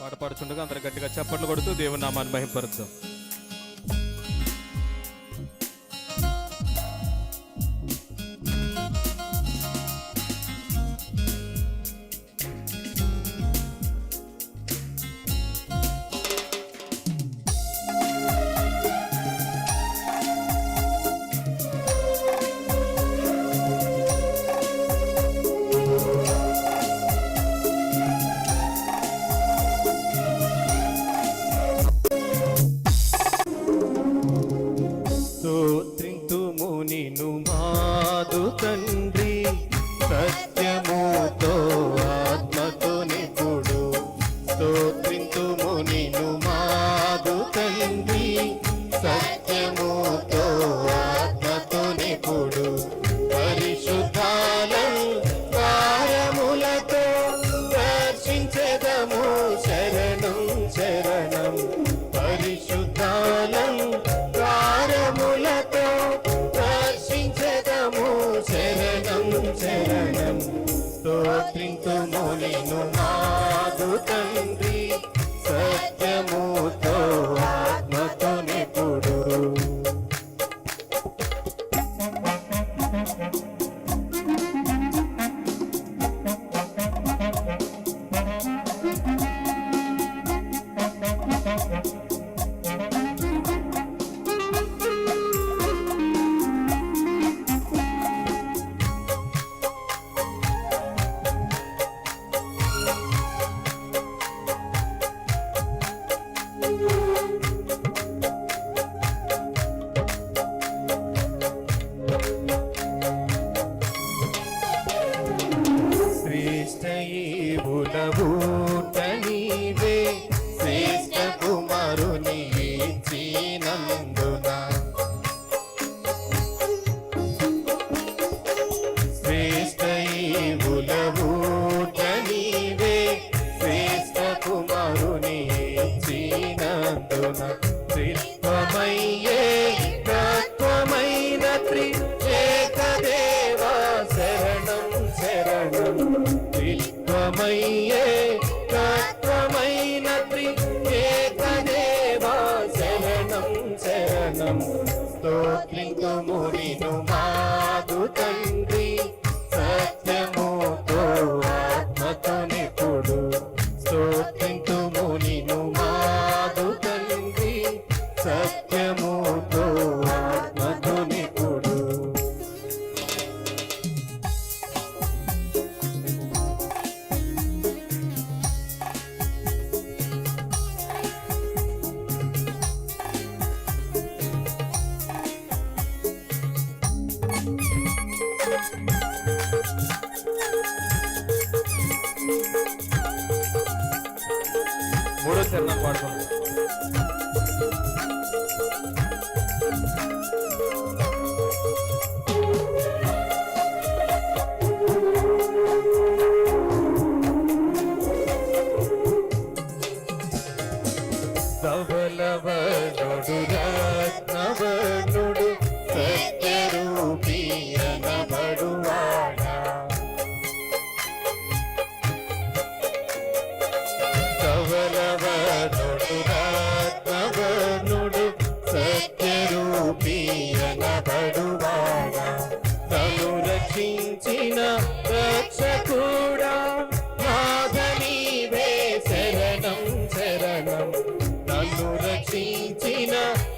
పాట పాడుచుండగా అందరూ గట్టిగా చప్పట్లు కొడుతూ దేవుని నామాన్ని మహింపరుద్దాం. సత్యమునేను మాదు తండ్రి. సత్యముతో ఊట வாழ்க்கை करना पड़ता धवलव नोडुरा नव नोड రక్షించిన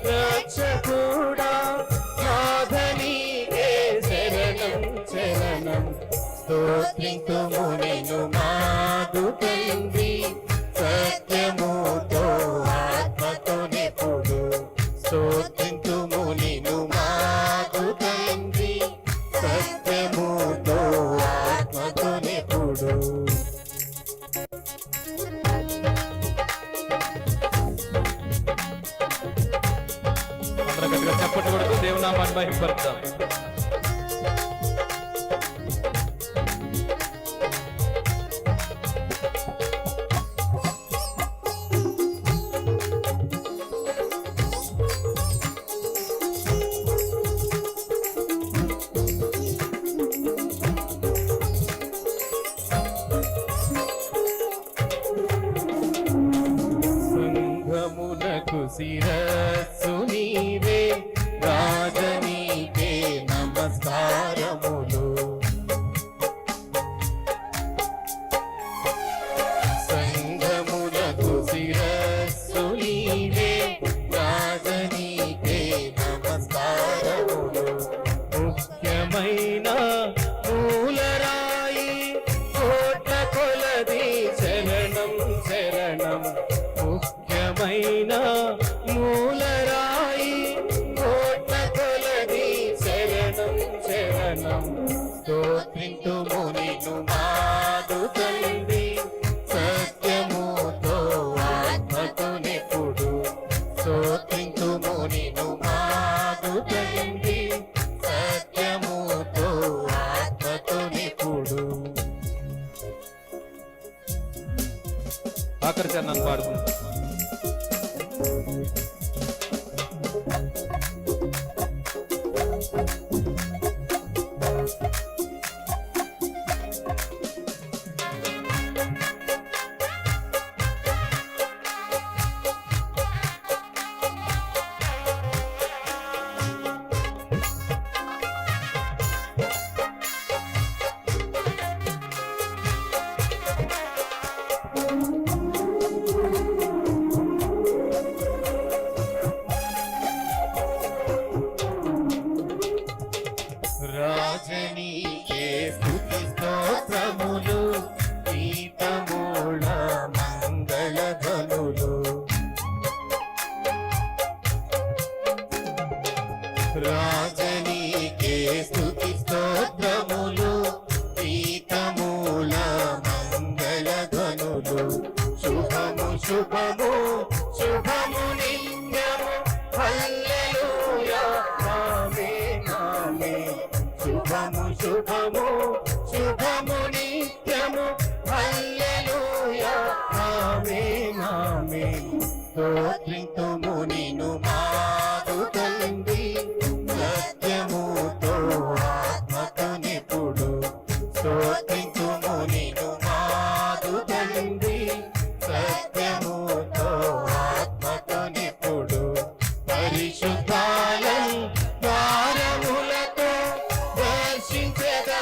రక్షకుడా నాథనీకే శరణం శరణం. స్తోత్రింతుము గట్టిగా చెప్పకూడదు దేవునామాన్ని మహిమపరుద్దాం తండ్రి సత్యముతో ఆత్మతో నిపుడు. ఆఖరి చరణాన్ని పాడుకుంటాం రాజనీకే స్థుతి స్తోత్రములు గీతమూళ మంగళ ధనులు రాజనీకే స్థుతి శుభము శుభము శుభము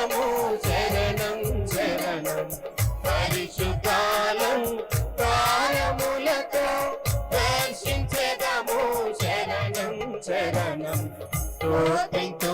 శరణము శరణం శరణం పరిశుద్ధాలం తారములతో దర్శించదము శరణం శరణం స్తోత్రించు